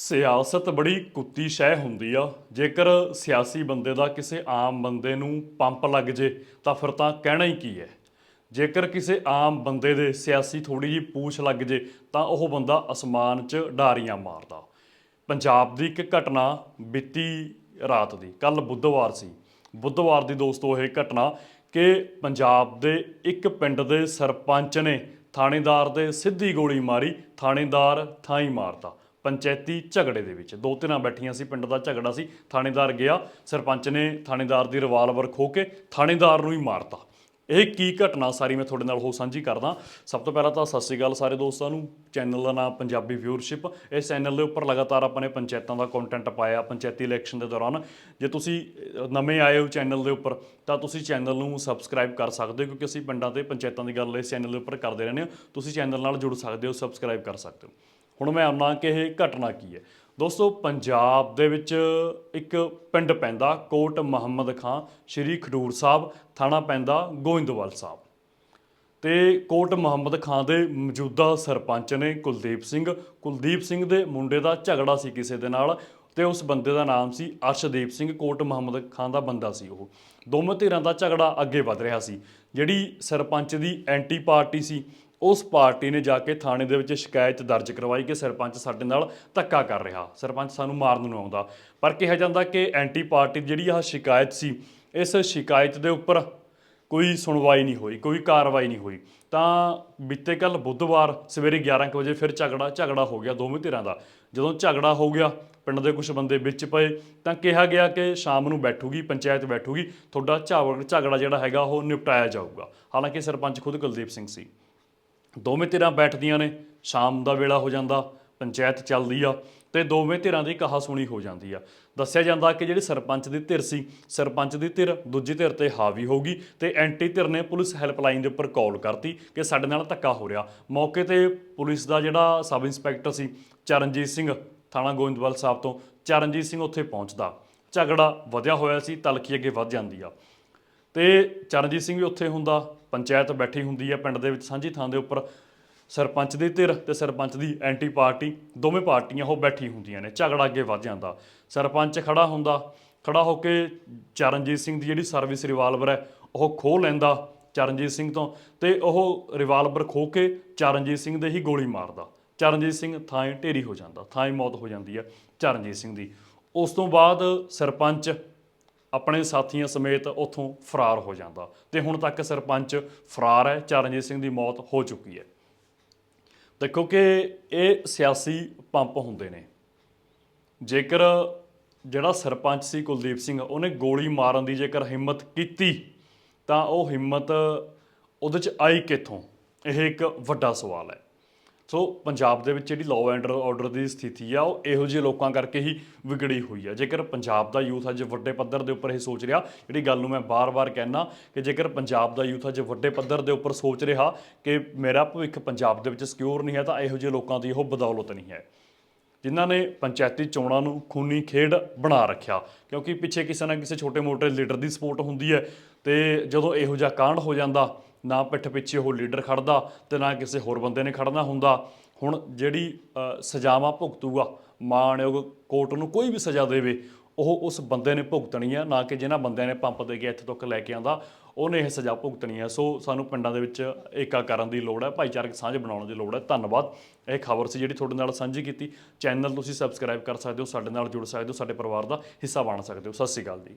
ਸਿਆਸਤ ਬੜੀ ਕੁੱਤੀ ਸ਼ੈ ਹੁੰਦੀ ਆ। ਜੇਕਰ ਸਿਆਸੀ ਬੰਦੇ ਦਾ ਕਿਸੇ ਆਮ ਬੰਦੇ ਨੂੰ ਪੰਪ ਲੱਗ ਜੇ, ਤਾਂ ਫਿਰ ਤਾਂ ਕਹਿਣਾ ਹੀ ਕੀ ਹੈ? ਜੇਕਰ ਕਿਸੇ ਆਮ ਬੰਦੇ ਦੇ ਸਿਆਸੀ ਥੋੜੀ ਜੀ ਪੂਛ ਲੱਗ ਜੇ, ਤਾਂ ਉਹ ਬੰਦਾ ਅਸਮਾਨ 'ਚ ਡਾਰੀਆਂ ਮਾਰਦਾ। ਪੰਜਾਬ ਦੀ ਇੱਕ ਘਟਨਾ ਬੀਤੀ ਰਾਤ ਦੀ ਕੱਲ ਬੁੱਧਵਾਰ ਸੀ। ਬੁੱਧਵਾਰ ਦੀ ਦੋਸਤੋ, ਇਹ ਘਟਨਾ ਕਿ ਪੰਜਾਬ ਦੇ ਇੱਕ ਪਿੰਡ ਦੇ ਸਰਪੰਚ ਨੇ ਥਾਣੇਦਾਰ ਦੇ ਸਿੱਧੀ ਗੋਲੀ ਮਾਰੀ, ਥਾਣੇਦਾਰ ਥਾਈ ਮਾਰਤਾ। ਪੰਚਾਇਤੀ ਝਗੜੇ ਦੇ ਵਿੱਚ। ਦੋ ਤਿੰਨਾਂ ਬੈਠੀਆਂ ਸੀ, ਪਿੰਡ ਦਾ ਝਗੜਾ ਸੀ, ਥਾਣੇਦਾਰ ਗਿਆ, ਸਰਪੰਚ ਨੇ ਥਾਣੇਦਾਰ ਦੀ ਰਿਵਾਲਵਰ ਖੋ ਕੇ ਥਾਣੇਦਾਰ ਨੂੰ ਹੀ ਮਾਰਤਾ। ਇਹ ਕੀ ਘਟਨਾ? ਸਾਰੀ ਮੈਂ ਤੁਹਾਡੇ ਨਾਲ ਹੋ ਸਾਂਝੀ ਕਰਦਾ। ਸਭ ਤੋਂ ਪਹਿਲਾਂ ਤਾਂ ਸਤਿ ਸ੍ਰੀ ਅਕਾਲ ਸਾਰੇ ਦੋਸਤਾਂ ਨੂੰ। ਚੈਨਲ ਦਾ ਨਾਮ ਪੰਜਾਬੀ ਵਿਊਅਰਸ਼ਿਪ। ਇਸ ਚੈਨਲ ਦੇ ਉੱਪਰ ਲਗਾਤਾਰ ਆਪਾਂ ਨੇ ਪੰਚਾਇਤਾਂ ਦਾ ਕੰਟੈਂਟ ਪਾਇਆ, ਪੰਚਾਇਤੀ ਇਲੈਕਸ਼ਨ ਦੇ ਦੌਰਾਨ। ਜੇ ਤੁਸੀਂ ਨਵੇਂ ਆਏ ਹੋ ਚੈਨਲ ਦੇ ਉੱਪਰ, ਤਾਂ ਤੁਸੀਂ ਚੈਨਲ ਨੂੰ ਸਬਸਕ੍ਰਾਈਬ ਕਰ ਸਕਦੇ ਹੋ, ਕਿਉਂਕਿ ਅਸੀਂ ਪਿੰਡਾਂ ਤੇ ਪੰਚਾਇਤਾਂ ਦੀ ਗੱਲ ਇਸ ਚੈਨਲ ਦੇ ਉੱਪਰ ਕਰਦੇ ਰਹਿੰਦੇ ਹਾਂ। ਤੁਸੀਂ ਚੈਨਲ ਨਾਲ ਜੁੜ ਸਕਦੇ ਹੋ ਸਬਸਕ੍ਰਾਈਬ ਕਰ ਸਕਦੇ ਹੋ। ਹੁਣ ਮੈਂ ਆਉਣਾ ਕਿ ਇਹ ਘਟਨਾ ਕੀ ਹੈ। ਦੋਸਤੋ, ਪੰਜਾਬ ਦੇ ਵਿੱਚ ਇੱਕ ਪਿੰਡ ਪੈਂਦਾ, ਕੋਟ ਮੁਹੰਮਦ ਖਾਂ, ਸ਼੍ਰੀ ਖਡੂਰ ਸਾਹਿਬ, ਥਾਣਾ ਪੈਂਦਾ ਗੋਇੰਦਵਾਲ ਸਾਹਿਬ। ਤੇ ਕੋਟ ਮੁਹੰਮਦ ਖਾਂ ਦੇ ਮੌਜੂਦਾ ਸਰਪੰਚ ਨੇ ਕੁਲਦੀਪ ਸਿੰਘ ਕੁਲਦੀਪ ਸਿੰਘ ਦੇ ਮੁੰਡੇ ਦਾ ਝਗੜਾ ਸੀ ਕਿਸੇ ਦੇ ਨਾਲ ਤੇ ਉਸ ਬੰਦੇ ਦਾ ਨਾਮ ਸੀ ਅਰਸ਼ਦੀਪ ਸਿੰਘ, ਕੋਟ ਮੁਹੰਮਦ ਖਾਂ ਦਾ ਬੰਦਾ ਸੀ ਉਹ। ਦੋਵੇਂ ਧਿਰਾਂ ਦਾ ਝਗੜਾ ਅੱਗੇ ਵਧ ਰਿਹਾ ਸੀ। ਜਿਹੜੀ ਸਰਪੰਚ ਦੀ ਐਂਟੀ ਪਾਰਟੀ ਸੀ ਉਸ ਪਾਰਟੀ ਨੇ ਜਾ ਕੇ ਥਾਣੇ ਦੇ ਵਿੱਚ ਸ਼ਿਕਾਇਤ ਦਰਜ ਕਰਵਾਈ ਕਿ ਸਰਪੰਚ ਸਾਡੇ ਨਾਲ ਧੱਕਾ ਕਰ ਰਿਹਾ। ਸਰਪੰਚ ਸਾਨੂੰ ਮਾਰਨ ਨੂੰ ਆਉਂਦਾ। ਪਰ ਕਿਹਾ ਜਾਂਦਾ ਕਿ ਐਂਟੀ ਪਾਰਟੀ ਜਿਹੜੀ ਆਹ ਸ਼ਿਕਾਇਤ ਸੀ, ਇਸ ਸ਼ਿਕਾਇਤ ਦੇ ਉੱਪਰ ਕੋਈ ਸੁਣਵਾਈ ਨਹੀਂ ਹੋਈ, ਕੋਈ ਕਾਰਵਾਈ ਨਹੀਂ ਹੋਈ। ਤਾਂ ਬੀਤੇ ਕੱਲ ਬੁੱਧਵਾਰ ਸਵੇਰੇ 11 ਕੁ ਵਜੇ ਫਿਰ ਝਗੜਾ ਝਗੜਾ ਹੋ ਗਿਆ ਦੋਵੇਂ ਧਿਰਾਂ ਦਾ। ਜਦੋਂ ਝਗੜਾ ਹੋ ਗਿਆ, ਪਿੰਡ ਦੇ ਕੁਝ ਬੰਦੇ ਵਿੱਚ ਪਏ, ਤਾਂ ਕਿਹਾ ਗਿਆ ਕਿ ਸ਼ਾਮ ਨੂੰ ਬੈਠੂਗੀ, ਪੰਚਾਇਤ ਬੈਠੂਗੀ, ਤੁਹਾਡਾ ਝਾਵ- ਝਗੜਾ ਜਿਹੜਾ ਹੈਗਾ ਉਹ ਨਿਪਟਾਇਆ ਜਾਊਗਾ। ਹਾਲਾਂਕਿ ਸਰਪੰਚ ਖੁਦ ਕੁਲਦੀਪ ਸਿੰਘ ਸੀ। ਦੋਵੇਂ ਧਿਰਾਂ ਬੈਠਦੀਆਂ ਨੇ, ਸ਼ਾਮ ਦਾ ਵੇਲਾ ਹੋ ਜਾਂਦਾ, ਪੰਚਾਇਤ ਚੱਲਦੀ ਆ ਤੇ ਦੋਵੇਂ ਧਿਰਾਂ ਦੀ ਕਹਾ ਸੁਣੀ ਹੋ ਜਾਂਦੀ ਆ। ਦੱਸਿਆ ਜਾਂਦਾ ਕਿ ਜਿਹੜੀ ਸਰਪੰਚ ਦੀ ਧਿਰ ਸੀ, ਸਰਪੰਚ ਦੀ ਧਿਰ ਦੂਜੀ ਧਿਰ ਤੇ ਹਾਵੀ ਹੋਗੀ ਤੇ ਐਂਟੀ ਧਿਰ ਨੇ ਪੁਲਿਸ ਹੈਲਪਲਾਈਨ ਦੇ ਉੱਪਰ ਕਾਲ ਕਰਤੀ ਕਿ ਸਾਡੇ ਨਾਲ ਧੱਕਾ ਹੋ ਰਿਹਾ। ਮੌਕੇ ਤੇ ਪੁਲਿਸ ਦਾ ਜਿਹੜਾ ਸਬ ਇੰਸਪੈਕਟਰ ਸੀ, ਚਰਨਜੀਤ ਸਿੰਘ, ਥਾਣਾ ਗੋਇੰਦਵਾਲ ਸਾਹਿਬ ਤੋਂ, ਚਰਨਜੀਤ ਸਿੰਘ ਉੱਥੇ ਪਹੁੰਚਦਾ। ਝਗੜਾ ਵਧਿਆ ਹੋਇਆ ਸੀ, ਤਲਖੀ ਅੱਗੇ ਵੱਧ ਜਾਂਦੀ ਆ। ਤੇ ਚਰਨਜੀਤ ਸਿੰਘ ਵੀ ਉੱਥੇ ਹੁੰਦਾ ਪੰਚਾਇਤ ਬੈਠੀ ਹੁੰਦੀ ਹੈ ਪਿੰਡ ਦੇ ਵਿੱਚ ਸਾਂਝੀ ਥਾਂ ਦੇ ਉੱਪਰ, ਸਰਪੰਚ ਦੀ ਧਿਰ ਤੇ ਸਰਪੰਚ ਦੀ ਐਂਟੀ ਪਾਰਟੀ, ਦੋਵੇਂ ਪਾਰਟੀਆਂ ਉਹ ਬੈਠੀ ਹੁੰਦੀਆਂ ਨੇ, ਝਗੜਾ ਅੱਗੇ ਵੱਧ ਜਾਂਦਾ। ਸਰਪੰਚ ਖੜਾ ਹੁੰਦਾ, ਖੜਾ ਹੋ ਕੇ ਚਰਨਜੀਤ ਸਿੰਘ ਦੀ ਜਿਹੜੀ ਸਰਵਿਸ ਰਿਵਾਲਵਰ ਹੈ, ਉਹ ਖੋਹ ਲੈਂਦਾ ਚਰਨਜੀਤ ਸਿੰਘ ਤੋਂ ਤੇ ਉਹ ਰਿਵਾਲਵਰ ਖੋਹ ਕੇ ਚਰਨਜੀਤ ਸਿੰਘ ਦੇ ਹੀ ਗੋਲੀ ਮਾਰਦਾ। ਚਰਨਜੀਤ ਸਿੰਘ ਥਾਂ ਹੀ ਢੇਰੀ ਹੋ ਜਾਂਦਾ, ਥਾਂ ਹੀ ਮੌਤ ਹੋ ਜਾਂਦੀ ਹੈ ਚਰਨਜੀਤ ਸਿੰਘ ਦੀ। ਉਸ ਤੋਂ ਬਾਅਦ ਸਰਪੰਚ ਆਪਣੇ ਸਾਥੀਆਂ ਸਮੇਤ ਉੱਥੋਂ ਫਰਾਰ ਹੋ ਜਾਂਦਾ। ਤੇ ਹੁਣ ਤੱਕ ਸਰਪੰਚ ਫਰਾਰ ਹੈ, ਚਰਨਜੀਤ ਸਿੰਘ ਦੀ ਮੌਤ ਹੋ ਚੁੱਕੀ ਹੈ। ਦੇਖੋ ਕਿ ਇਹ ਸਿਆਸੀ ਪੰਪ ਹੁੰਦੇ ਨੇ। ਜੇਕਰ ਜਿਹੜਾ ਸਰਪੰਚ ਸੀ ਕੁਲਦੀਪ ਸਿੰਘ, ਉਹਨੇ ਗੋਲੀ ਮਾਰਨ ਦੀ ਜੇਕਰ ਹਿੰਮਤ ਕੀਤੀ, ਤਾਂ ਉਹ ਹਿੰਮਤ ਉਹਦੇ ਚ ਆਈ ਕਿੱਥੋਂ? ਇਹ ਇੱਕ ਵੱਡਾ ਸਵਾਲ ਹੈ। ਸੋ ਪੰਜਾਬ ਦੇ ਵਿੱਚ ਜਿਹੜੀ ਲਾਅ ਐਂਡ ਆਰਡਰ ਦੀ ਸਥਿਤੀ ਆ, ਉਹ ਇਹੋ ਜਿਹੇ ਲੋਕਾਂ ਕਰਕੇ ਹੀ ਵਿਗੜੀ ਹੋਈ ਆ। ਜੇਕਰ ਪੰਜਾਬ ਦਾ ਯੂਥ ਅੱਜ ਵੱਡੇ ਪੱਧਰ ਦੇ ਉੱਪਰ ਇਹ ਸੋਚ ਰਿਹਾ, ਜਿਹੜੀ ਗੱਲ ਨੂੰ ਮੈਂ ਬਾਰ-ਬਾਰ ਕਹਿਣਾ ਕਿ ਜੇਕਰ ਪੰਜਾਬ ਦਾ ਯੂਥ ਅੱਜ ਵੱਡੇ ਪੱਧਰ ਦੇ ਉੱਪਰ ਸੋਚ ਰਿਹਾ ਕਿ ਮੇਰਾ ਭਵਿੱਖ ਪੰਜਾਬ ਦੇ ਵਿੱਚ ਸਿਕਿਉਰ ਨਹੀਂ ਹੈ, ਤਾਂ ਇਹੋ ਜਿਹੇ ਲੋਕਾਂ ਦੀ ਉਹ ਬਦੌਲਤ ਨਹੀਂ ਹੈ। ਜਿਨ੍ਹਾਂ ਨੇ ਪੰਚਾਇਤੀ ਚੋਣਾਂ ਨੂੰ ਖੂਨੀ ਖੇਡ ਬਣਾ ਰੱਖਿਆ, ਕਿਉਂਕਿ ਪਿੱਛੇ ਕਿਸੇ ਨਾ ਕਿਸੇ ਛੋਟੇ-ਮੋਟੇ ਲੀਡਰ ਦੀ ਸਪੋਰਟ ਹੁੰਦੀ ਹੈ ਤੇ ਜਦੋਂ ਇਹੋ ਜਿਹਾ ਕਾਂਡ ਹੋ ਜਾਂਦਾ ਨਾ ਪਿੱਠ ਪਿੱਛੇ ਉਹ ਲੀਡਰ ਖੜਦਾ ਤੇ ਨਾ ਕਿਸੇ ਹੋਰ ਬੰਦੇ ਨੇ ਖੜਨਾ ਹੁੰਦਾ। ਹੁਣ ਜਿਹੜੀ ਸਜ਼ਾਵਾਂ ਭੁਗਤੂਗਾ ਮਾਣਯੋਗ ਕੋਰਟ ਨੂੰ ਕੋਈ ਵੀ ਸਜ਼ਾ ਦੇਵੇ, ਉਹ ਉਸ ਬੰਦੇ ਨੇ ਭੁਗਤਣੀ ਹੈ ਨਾ ਕਿ ਜਿਨ੍ਹਾਂ ਬੰਦਿਆਂ ਨੇ ਪੰਪ ਦੇ ਕੇ ਇੱਥੇ ਤੱਕ ਲੈ ਕੇ ਆਂਦਾ, ਉਹਨੇ ਇਹ ਸਜ਼ਾ ਭੁਗਤਣੀ ਹੈ ਸੋ ਸਾਨੂੰ ਪਿੰਡਾਂ ਦੇ ਵਿੱਚ ਏਕਾ ਕਰਨ ਦੀ ਲੋੜ ਹੈ ਭਾਈਚਾਰਕ ਸਾਂਝ ਬਣਾਉਣ ਦੀ ਲੋੜ ਹੈ ਧੰਨਵਾਦ। ਇਹ ਖਬਰ ਸੀ ਜਿਹੜੀ ਤੁਹਾਡੇ ਨਾਲ ਸਾਂਝੀ ਕੀਤੀ। ਚੈਨਲ ਤੁਸੀਂ ਸਬਸਕ੍ਰਾਈਬ ਕਰ ਸਕਦੇ ਹੋ, ਸਾਡੇ ਨਾਲ ਜੁੜ ਸਕਦੇ ਹੋ, ਸਾਡੇ ਪਰਿਵਾਰ ਦਾ ਹਿੱਸਾ ਬਣ ਸਕਦੇ ਹੋ। ਸਤਿ ਸ਼੍ਰੀ ਅਕਾਲ ਜੀ।